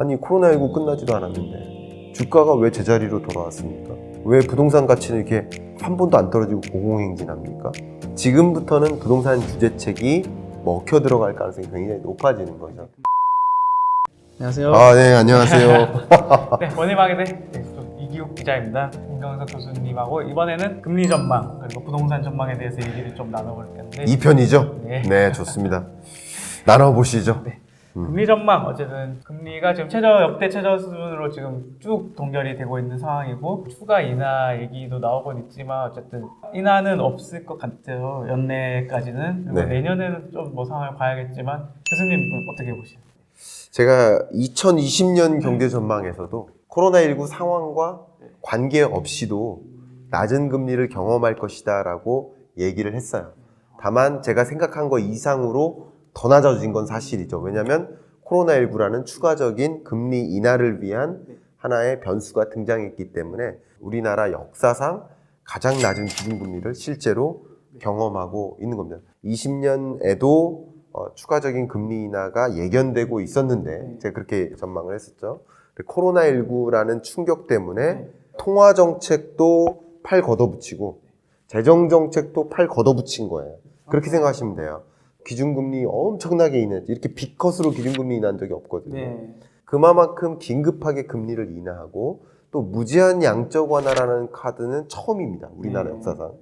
아니 코로나19 끝나지도 않았는데 주가가 왜 제자리로 돌아왔습니까? 왜 부동산 가치는 이렇게 한 번도 안 떨어지고 고공행진합니까? 지금부터는 부동산 규제책이 먹혀 들어갈 가능성이 굉장히 높아지는 거죠. 안녕하세요. 아, 네, 안녕하세요. 네, 원희망의 네, 또 이기욱 기자입니다. 김경석 교수님하고 이번에는 금리 전망 그리고 부동산 전망에 대해서 얘기를 좀 나눠볼 텐데 2편이죠? 네. 네, 좋습니다. 나눠보시죠. 금리 전망 어쨌든 금리가 지금 최저 역대 최저 수준으로 지금 쭉 동결이 되고 있는 상황이고 추가 인하 얘기도 나오곤 있지만 어쨌든 인하는 없을 것 같아요 연내까지는 그리고 네. 내년에는 좀 뭐 상황을 봐야겠지만 교수님 어떻게 보시나요? 제가 2020년 경제 전망에서도 코로나19 상황과 관계없이도 낮은 금리를 경험할 것이다라고 얘기를 했어요. 다만 제가 생각한 거 이상으로 더 낮아진 건 사실이죠. 왜냐하면 코로나19라는 추가적인 금리 인하를 위한 하나의 변수가 등장했기 때문에 우리나라 역사상 가장 낮은 기준금리를 실제로 경험하고 있는 겁니다. 20년에도 어, 추가적인 금리 인하가 예견되고 있었는데 제가 그렇게 전망을 했었죠. 코로나19라는 충격 때문에 통화 정책도 팔 걷어붙이고 재정 정책도 팔 걷어붙인 거예요. 그렇게 생각하시면 돼요. 기준금리 엄청나게 인해 이렇게 빅컷으로 기준금리 인한 적이 없거든요. 네. 그만큼 긴급하게 금리를 인하하고 또 무제한 양적 완화라는 카드는 처음입니다. 우리나라 네. 역사상.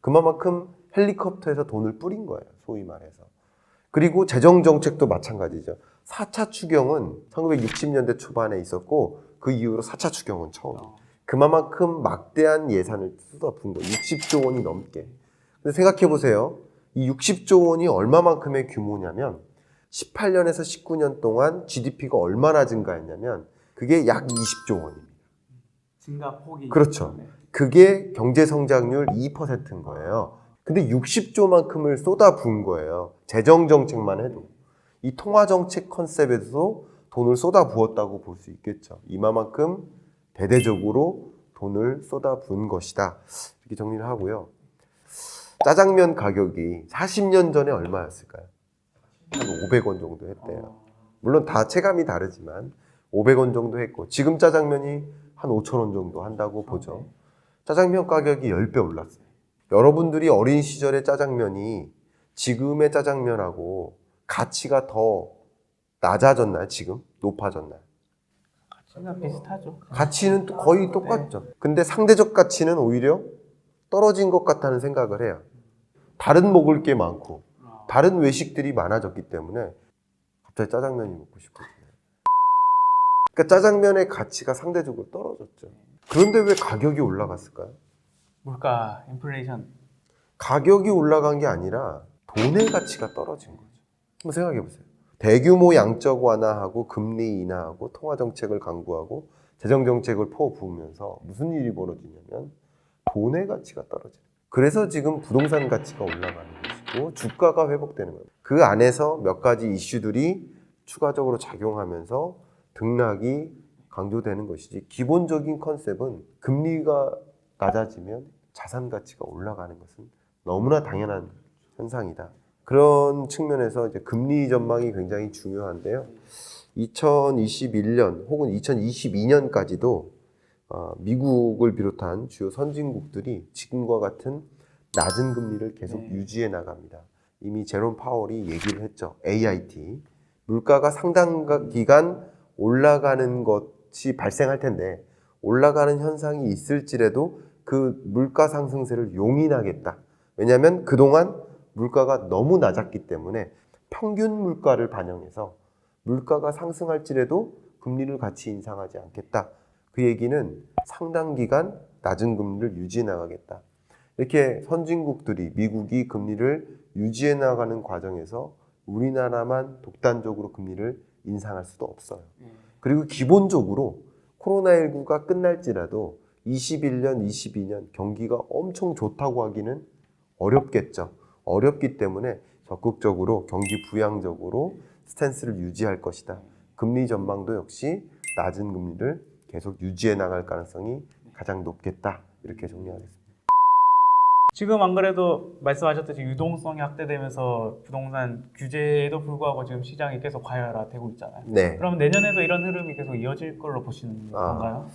그만큼 헬리콥터에서 돈을 뿌린 거예요. 소위 말해서. 그리고 재정 정책도 마찬가지죠. 4차 추경은 1960년대 초반에 있었고 그 이후로 4차 추경은 처음이에요. 그만큼 막대한 예산을 쏟아부은 거예요. 60조 원이 넘게. 근데 생각해 보세요. 이 60조 원이 얼마만큼의 규모냐면 18년에서 19년 동안 GDP가 얼마나 증가했냐면 그게 약 20조 원입니다. 증가 폭이 그렇죠. 네. 그게 경제 성장률 2%인 거예요. 근데 60조만큼을 쏟아부은 거예요. 재정 정책만 해도. 이 통화 정책 컨셉에서 돈을 쏟아부었다고 볼 수 있겠죠. 이마만큼 대대적으로 돈을 쏟아부은 것이다. 이렇게 정리를 하고요. 짜장면 가격이 40년 전에 얼마였을까요? 한 500원 정도 했대요. 물론 다 체감이 다르지만 500원 정도 했고 지금 짜장면이 한 5,000원 정도 한다고 보죠. 짜장면 가격이 10배 올랐어요. 여러분들이 어린 시절의 짜장면이 지금의 짜장면하고 가치가 더 낮아졌나요? 지금? 높아졌나요? 가치는 비슷하죠. 가치는 또 거의 똑같죠. 근데 상대적 가치는 오히려 떨어진 것 같다는 생각을 해요. 다른 먹을 게 많고 다른 외식들이 많아졌기 때문에 갑자기 짜장면이 먹고 싶어지네요. 그러니까 짜장면의 가치가 상대적으로 떨어졌죠. 그런데 왜 가격이 올라갔을까요? 물가 인플레이션 가격이 올라간 게 아니라 돈의 가치가 떨어진 거죠. 한번 생각해 보세요. 대규모 양적 완화하고 금리 인하하고 통화 정책을 강구하고 재정 정책을 퍼부으면서 무슨 일이 벌어지냐면 돈의 가치가 떨어져요. 그래서 지금 부동산 가치가 올라가는 것이고 주가가 회복되는 거예요. 그 안에서 몇 가지 이슈들이 추가적으로 작용하면서 등락이 강조되는 것이지 기본적인 컨셉은 금리가 낮아지면 자산 가치가 올라가는 것은 너무나 당연한 현상이다. 그런 측면에서 이제 금리 전망이 굉장히 중요한데요. 2021년 혹은 2022년까지도 어, 미국을 비롯한 주요 선진국들이 지금과 같은 낮은 금리를 계속 네. 유지해 나갑니다. 이미 제롬 파월이 얘기를 했죠. AIT. 물가가 상당 기간 올라가는 것이 발생할 텐데 올라가는 현상이 있을지라도 그 물가 상승세를 용인하겠다. 왜냐하면 그동안 물가가 너무 낮았기 때문에 평균 물가를 반영해서 물가가 상승할지라도 금리를 같이 인상하지 않겠다. 그 얘기는 상당 기간 낮은 금리를 유지해 나가겠다. 이렇게 선진국들이 미국이 금리를 유지해 나가는 과정에서 우리나라만 독단적으로 금리를 인상할 수도 없어요. 그리고 기본적으로 코로나19가 끝날지라도 21년, 22년 경기가 엄청 좋다고 하기는 어렵겠죠. 어렵기 때문에 적극적으로 경기 부양적으로 스탠스를 유지할 것이다. 금리 전망도 역시 낮은 금리를 계속 유지해 나갈 가능성이 가장 높겠다. 이렇게 정리하겠습니다. 지금 안 그래도 말씀하셨듯이 유동성이 확대되면서 부동산 규제에도 불구하고 지금 시장이 계속 과열화되고 있잖아요. 네. 그럼 내년에도 이런 흐름이 계속 이어질 걸로 보시는 아. 건가요?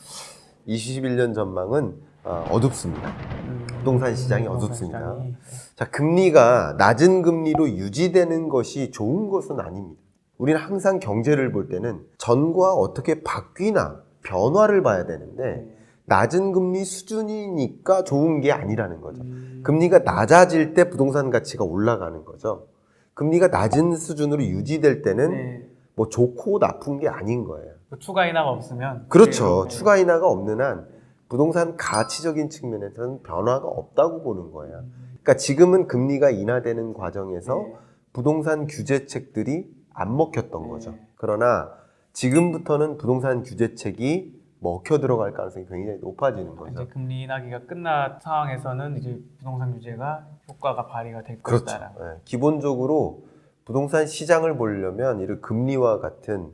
21년 전망은 어, 어둡습니다. 음, 부동산 시장이 부동산 어둡습니다. 시장이. 자, 금리가 낮은 금리로 유지되는 것이 좋은 것은 아닙니다. 우리는 항상 경제를 볼 때는 전과 어떻게 바뀌나 변화를 봐야 되는데 낮은 금리 수준이니까 좋은 게 아니라는 거죠. 음, 금리가 낮아질 때 부동산 가치가 올라가는 거죠. 금리가 낮은 수준으로 유지될 때는 네. 뭐 좋고 나쁜 게 아닌 거예요. 그 추가 인하가 없으면 그렇죠. 네. 추가 인하가 없는 한 부동산 가치적인 측면에서는 변화가 없다고 보는 거예요. 그러니까 지금은 금리가 인하되는 과정에서 네. 부동산 규제책들이 안 먹혔던 거죠. 네. 그러나 지금부터는 부동산 규제책이 먹혀 들어갈 가능성이 굉장히 높아지는 거죠. 이제 금리 인하기가 끝난 상황에서는 이제 부동산 규제가 효과가 발휘가 될 그렇죠. 것이다. 예, 기본적으로 부동산 시장을 보려면 이런 금리와 같은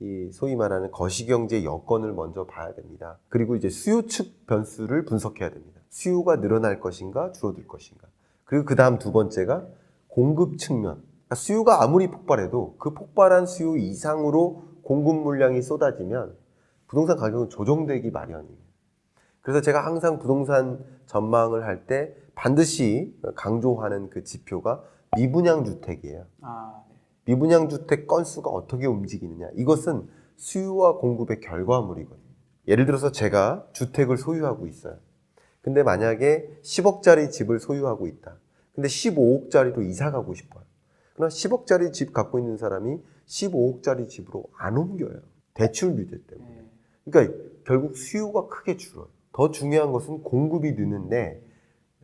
이 소위 말하는 거시경제 여건을 먼저 봐야 됩니다. 그리고 이제 수요 측 변수를 분석해야 됩니다. 수요가 늘어날 것인가 줄어들 것인가. 그리고 그 다음 두 번째가 공급 측면. 그러니까 수요가 아무리 폭발해도 그 폭발한 수요 이상으로 공급 물량이 쏟아지면 부동산 가격은 조정되기 마련이에요. 그래서 제가 항상 부동산 전망을 할 때 반드시 강조하는 그 지표가 미분양 주택이에요. 아, 네. 미분양 주택 건수가 어떻게 움직이느냐. 이것은 수요와 공급의 결과물이거든요. 예를 들어서 제가 주택을 소유하고 있어요. 근데 만약에 10억짜리 집을 소유하고 있다. 근데 15억짜리로 이사 가고 싶어요. 그러나 10억짜리 집 갖고 있는 사람이 15억짜리 집으로 안 옮겨요. 대출 규제 때문에. 네. 그러니까 결국 수요가 크게 줄어요. 더 중요한 것은 공급이 느는데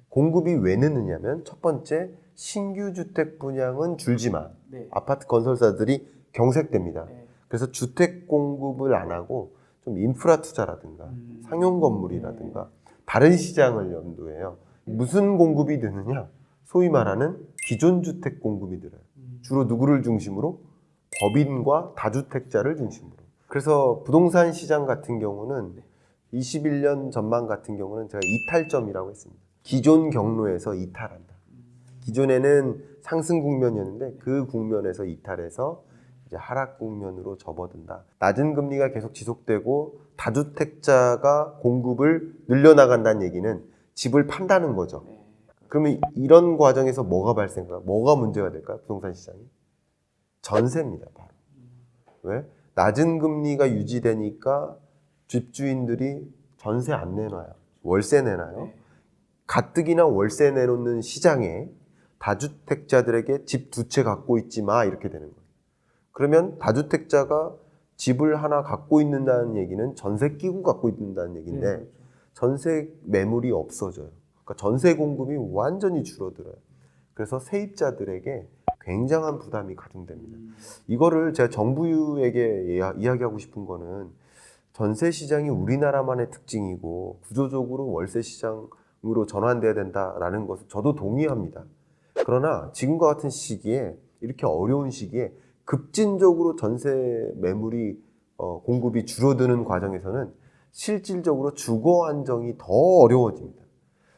공급이 왜 느느냐면 첫 번째 신규 주택 분양은 줄지만 네. 아파트 건설사들이 경색됩니다. 네. 그래서 주택 공급을 안 하고 좀 인프라 투자라든가 음. 상용 건물이라든가 다른 시장을 염두해요. 무슨 공급이 느느냐? 소위 말하는 기존 주택 공급이 늘어요. 음. 주로 누구를 중심으로? 법인과 다주택자를 중심으로. 그래서 부동산 시장 같은 경우는 21년 전망 같은 경우는 제가 이탈점이라고 했습니다. 기존 경로에서 이탈한다. 기존에는 상승 국면이었는데 그 국면에서 이탈해서 이제 하락 국면으로 접어든다. 낮은 금리가 계속 지속되고 다주택자가 공급을 늘려나간다는 얘기는 집을 판다는 거죠. 네. 그러면 이런 과정에서 뭐가 발생할까? 뭐가 문제가 될까요? 부동산 시장이? 전세입니다, 바로. 왜? 낮은 금리가 유지되니까 집주인들이 전세 안 내놔요. 월세 내놔요. 네. 가뜩이나 월세 내놓는 시장에 다주택자들에게 집 두 채 갖고 있지 마 이렇게 되는 거예요. 그러면 다주택자가 집을 하나 갖고 있는다는 얘기는 전세 끼고 갖고 있는다는 얘기인데 네. 전세 매물이 없어져요. 그러니까 전세 공급이 완전히 줄어들어요. 그래서 세입자들에게 굉장한 부담이 가중됩니다. 음. 이거를 제가 정부에게 이야- 이야기하고 싶은 거는 전세 시장이 우리나라만의 특징이고 구조적으로 월세 시장으로 전환돼야 된다라는 것을 저도 동의합니다. 그러나 지금과 같은 시기에 이렇게 어려운 시기에 급진적으로 전세 매물이 어, 공급이 줄어드는 과정에서는 실질적으로 주거 안정이 더 어려워집니다.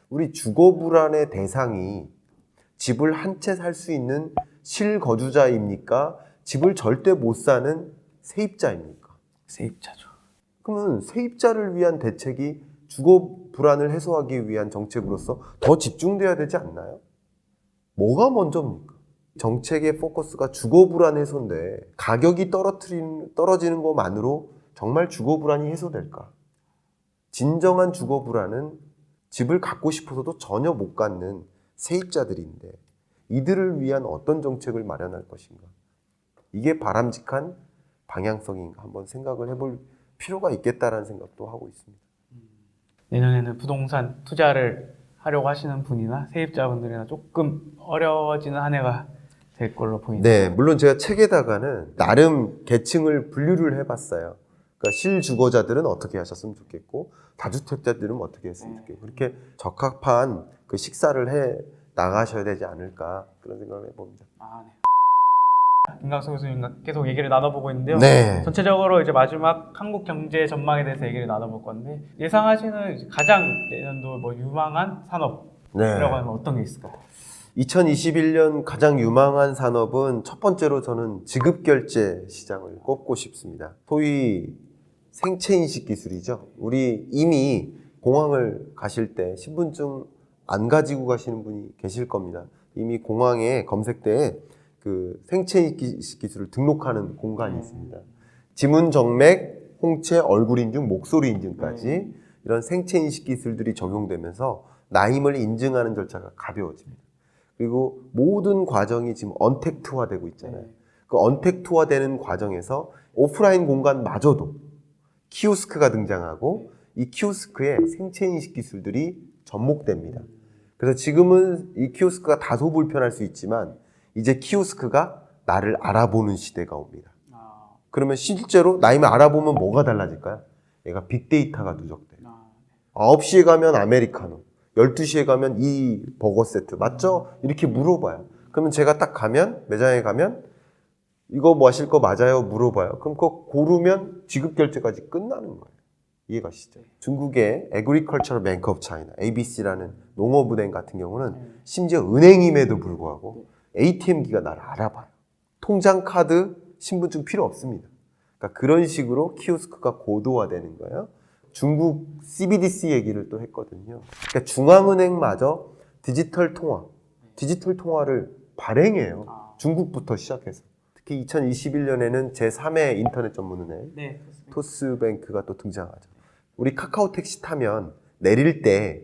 우리 주거 불안의 대상이 집을 한 채 살 수 있는 실거주자입니까? 집을 절대 못 사는 세입자입니까? 세입자죠. 그러면 세입자를 위한 대책이 주거 불안을 해소하기 위한 정책으로서 더 집중돼야 되지 않나요? 뭐가 먼저입니까? 정책의 포커스가 주거 불안 해소인데 가격이 떨어뜨린, 떨어지는 것만으로 정말 주거 불안이 해소될까? 진정한 주거 불안은 집을 갖고 싶어서도 전혀 못 갖는 세입자들인데 이들을 위한 어떤 정책을 마련할 것인가? 이게 바람직한 방향성인가 한번 생각을 해볼 필요가 있겠다라는 생각도 하고 있습니다. 내년에는 부동산 투자를 하려고 하시는 분이나 세입자분들이나 조금 어려워지는 한 해가 될 걸로 보입니다. 네, 물론 제가 책에다가는 나름 계층을 분류를 해봤어요. 그러니까 실주거자들은 어떻게 하셨으면 좋겠고 다주택자들은 어떻게 했으면 좋겠고 그렇게 적합한 그 식사를 해 나가셔야 되지 않을까 그런 생각을 해봅니다. 아, 네. 김강수 교수님과 계속 얘기를 나눠보고 있는데요. 네. 전체적으로 이제 마지막 한국 경제 전망에 대해서 얘기를 나눠볼 건데 예상하시는 가장 내년도 뭐 유망한 산업 네. 하면 어떤 게 있을까요? 2021년 가장 유망한 산업은 첫 번째로 저는 지급 결제 시장을 꼽고 싶습니다. 소위 생체 인식 기술이죠. 우리 이미 공항을 가실 때 신분증 안 가지고 가시는 분이 계실 겁니다. 이미 공항에 검색대에 그 생체인식 기술을 등록하는 공간이 있습니다. 지문 정맥, 홍채, 얼굴 인증, 목소리 인증까지 이런 생체 인식 기술들이 적용되면서 나임을 인증하는 절차가 가벼워집니다. 그리고 모든 과정이 지금 언택트화되고 있잖아요. 그 언택트화되는 과정에서 오프라인 공간마저도 키오스크가 등장하고 이 키오스크에 생체 인식 기술들이 접목됩니다. 그래서 지금은 이 키오스크가 다소 불편할 수 있지만 이제 키오스크가 나를 알아보는 시대가 옵니다. 아, 그러면 실제로 나이만 알아보면 뭐가 달라질까요? 얘가 빅데이터가 누적돼요. 아, 9시에 가면 아메리카노, 12시에 가면 이 버거 세트, 맞죠? 이렇게 물어봐요. 그러면 제가 딱 가면, 매장에 가면, 이거 뭐 하실 거 맞아요? 물어봐요. 그럼 그거 고르면 지급 결제까지 끝나는 거예요. 이해가시죠? 중국의 Agricultural Bank of China, ABC라는 농업은행 같은 경우는 심지어 은행임에도 불구하고 ATM기가 나를 알아봐요. 통장 카드, 신분증 필요 없습니다. 그러니까 그런 식으로 키오스크가 고도화되는 거예요. 중국 CBDC 얘기를 또 했거든요. 그러니까 중앙은행마저 디지털 통화, 디지털 통화를 발행해요. 아. 중국부터 시작해서. 특히 2021년에는 제3의 인터넷 전문은행 네, 그렇습니다. 토스뱅크가 또 등장하죠. 우리 카카오 택시 타면 내릴 때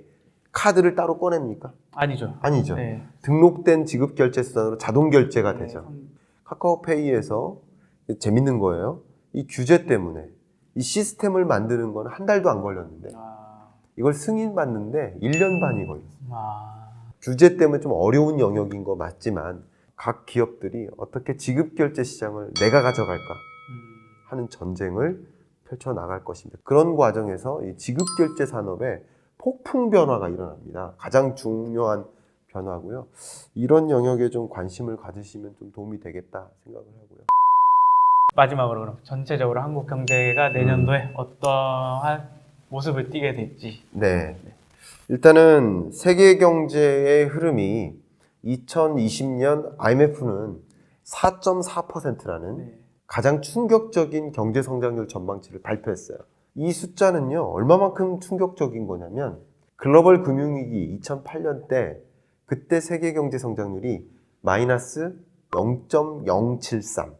카드를 따로 꺼냅니까? 아니죠. 아니죠. 네. 등록된 지급 결제 수단으로 자동 결제가 네, 되죠. 선- 카카오페이에서 재밌는 거예요. 이 규제 때문에 이 시스템을 만드는 건 한 달도 안 걸렸는데 아, 이걸 승인받는데 1년 반이 걸렸어요. 아, 규제 때문에 좀 어려운 영역인 거 맞지만 각 기업들이 어떻게 지급 결제 시장을 내가 가져갈까 음, 하는 전쟁을 펼쳐 나갈 것입니다. 그런 과정에서 이 지급 결제 산업에 폭풍 변화가 일어납니다. 가장 중요한 변화고요. 이런 영역에 좀 관심을 가지시면 좀 도움이 되겠다 생각을 하고요. 마지막으로 그럼 전체적으로 한국 경제가 내년도에 어떠한 모습을 띠게 될지. 네. 일단은 세계 경제의 흐름이 2020년 IMF는 4.4%라는 네. 가장 충격적인 경제 성장률 전망치를 발표했어요. 이 숫자는요, 얼마만큼 충격적인 거냐면, 글로벌 금융위기 2008년 때, 그때 세계 경제 성장률이 마이너스 0.073.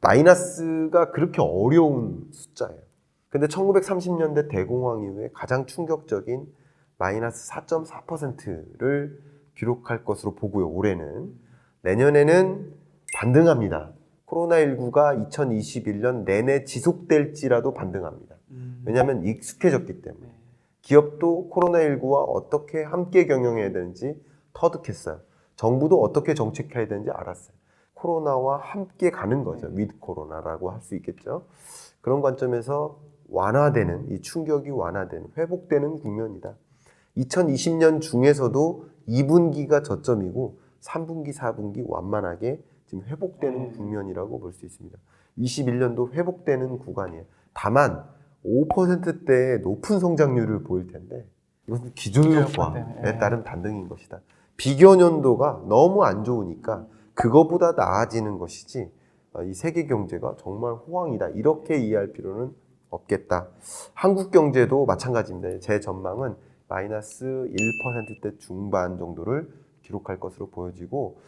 마이너스가 그렇게 어려운 숫자예요. 근데 1930년대 대공황 이후에 가장 충격적인 마이너스 4.4%를 기록할 것으로 보고요, 올해는. 내년에는 반등합니다. 코로나19가 2021년 내내 지속될지라도 반등합니다. 음, 왜냐하면 익숙해졌기 때문에. 네. 기업도 코로나19와 어떻게 함께 경영해야 되는지 터득했어요. 정부도 어떻게 정책해야 되는지 알았어요. 코로나와 함께 가는 거죠. 위드 코로나라고 할 수 있겠죠. 그런 관점에서 완화되는, 이 충격이 완화되는, 회복되는 국면이다. 2020년 중에서도 2분기가 저점이고 3분기, 4분기 완만하게 지금 회복되는 네. 국면이라고 볼 수 있습니다. 21년도 회복되는 구간이에요. 다만 5%대의 높은 성장률을 보일 텐데 이것은 때문에, 예. 따른 반등인 것이다. 비교년도가 너무 안 좋으니까 그거보다 나아지는 것이지 어, 이 세계 경제가 정말 호황이다. 이렇게 이해할 필요는 없겠다. 한국 경제도 마찬가지입니다. 제 전망은 마이너스 1%대 중반 정도를 기록할 것으로 보여지고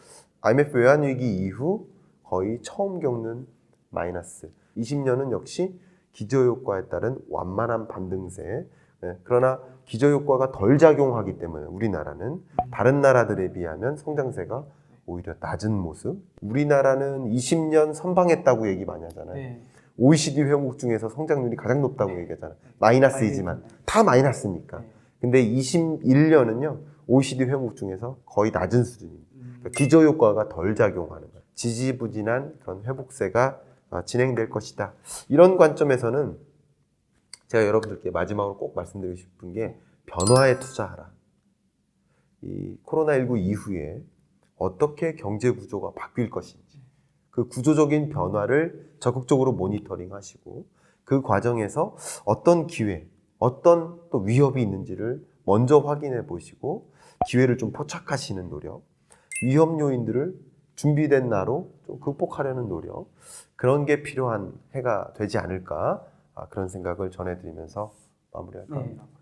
IMF 외환위기 이후 거의 처음 겪는 마이너스. 20년은 역시 기저효과에 따른 완만한 반등세. 네, 그러나 기저효과가 덜 작용하기 때문에 우리나라는 다른 나라들에 비하면 성장세가 오히려 낮은 모습. 우리나라는 20년 선방했다고 얘기 많이 하잖아요. 네. OECD 회원국 중에서 성장률이 가장 높다고 네. 얘기하잖아요. 마이너스이지만 다 마이너스니까. 네. 근데 21년은요 OECD 회원국 중에서 거의 낮은 수준입니다. 음, 그러니까 기저효과가 덜 작용하는 거예요. 지지부진한 그런 회복세가 어, 진행될 것이다. 이런 관점에서는 제가 여러분들께 마지막으로 꼭 말씀드리고 싶은 게 변화에 투자하라. 이 코로나19 이후에 어떻게 경제 구조가 바뀔 것인지 그 구조적인 변화를 적극적으로 모니터링 하시고 그 과정에서 어떤 기회, 어떤 또 위협이 있는지를 먼저 확인해 보시고 기회를 좀 포착하시는 노력, 위험 요인들을 준비된 나로 좀 극복하려는 노력 그런 게 필요한 해가 되지 않을까 아, 그런 생각을 전해드리면서 마무리할까 합니다. 네.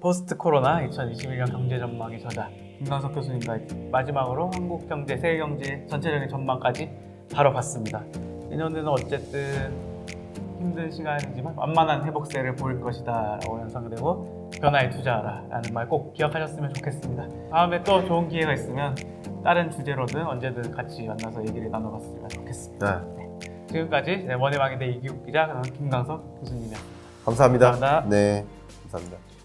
포스트 코로나 2021년 경제 전망의 저자 김광석 교수님과 마지막으로 한국 경제, 세계 경제 전체적인 전망까지 다뤄봤습니다. 내년에는 어쨌든 힘든 시간이지만 완만한 회복세를 보일 것이다 라고 연상되고 변화에 투자하라 라는 말 꼭 기억하셨으면 좋겠습니다. 다음에 또 좋은 기회가 있으면 다른 주제로든 언제든 같이 만나서 얘기를 나눠봤으면 좋겠습니다. 네, 지금까지 네, 머니마켓의 이기욱 기자, 김광석 교수님이었습니다. 감사합니다. 감사합니다. 네, 감사합니다.